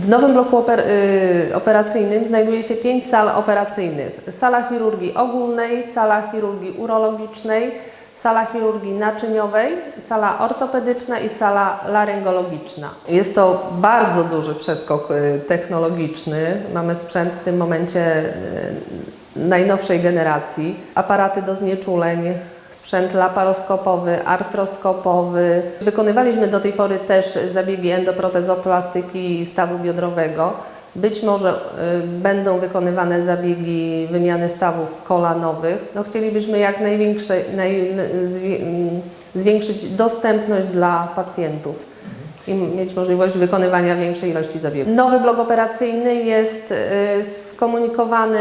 W nowym bloku oper, y, operacyjnym znajduje się pięć sal operacyjnych. Sala chirurgii ogólnej, sala chirurgii urologicznej, sala chirurgii naczyniowej, sala ortopedyczna i sala laryngologiczna. Jest to bardzo duży przeskok y, technologiczny. Mamy sprzęt w tym momencie y, najnowszej generacji. Aparaty do znieczuleń, sprzęt laparoskopowy, artroskopowy. Wykonywaliśmy do tej pory też zabiegi endoprotezoplastyki stawu biodrowego. Być może y, będą wykonywane zabiegi wymiany stawów kolanowych. No, chcielibyśmy jak największe, naj, mm, zwiększyć dostępność dla pacjentów i mieć możliwość wykonywania większej ilości zabiegów. Nowy blok operacyjny jest y, skomunikowany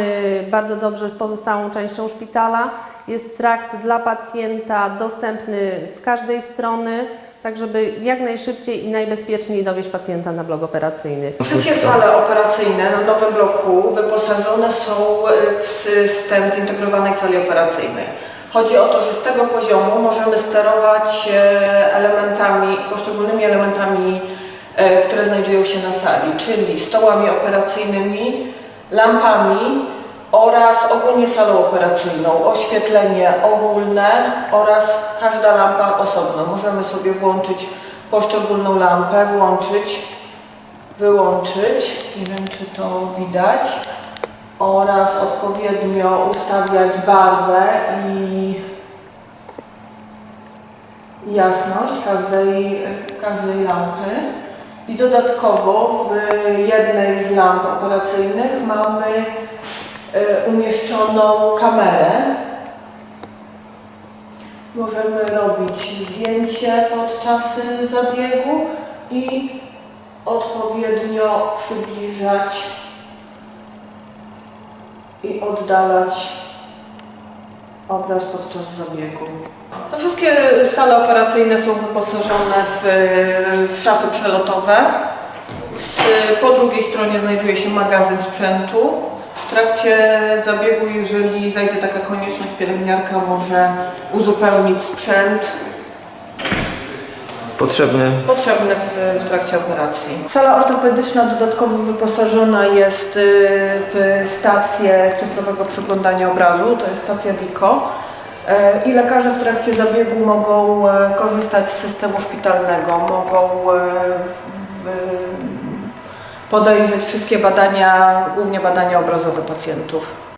bardzo dobrze z pozostałą częścią szpitala. Jest trakt dla pacjenta dostępny z każdej strony, tak żeby jak najszybciej i najbezpieczniej dowieść pacjenta na blok operacyjny. Wszystkie sale operacyjne na nowym bloku wyposażone są w system zintegrowanej sali operacyjnej. Chodzi o to, że z tego poziomu możemy sterować e, elementami, poszczególnymi elementami, e, które znajdują się na sali, czyli stołami operacyjnymi, lampami oraz ogólnie salą operacyjną, oświetlenie ogólne oraz każda lampa osobno. Możemy sobie włączyć poszczególną lampę, włączyć wyłączyć, nie wiem czy to widać, oraz odpowiednio ustawiać barwę i jasność każdej, każdej lampy. I dodatkowo w jednej z lamp operacyjnych mamy e, umieszczoną kamerę. Możemy robić zdjęcie podczas zabiegu i odpowiednio przybliżać i oddalać obraz podczas zabiegu. No, wszystkie sale operacyjne są wyposażone w, w szafy przelotowe. Po drugiej stronie znajduje się magazyn sprzętu. W trakcie zabiegu, jeżeli zajdzie taka konieczność, pielęgniarka może uzupełnić sprzęt Potrzebny potrzebne w, w trakcie operacji. Sala ortopedyczna dodatkowo wyposażona jest y, w stację cyfrowego przeglądania obrazu, to jest stacja DICO. E, I lekarze w trakcie zabiegu mogą e, korzystać z systemu szpitalnego, mogą e, w, w, podejrzeć wszystkie badania, głównie badania obrazowe pacjentów.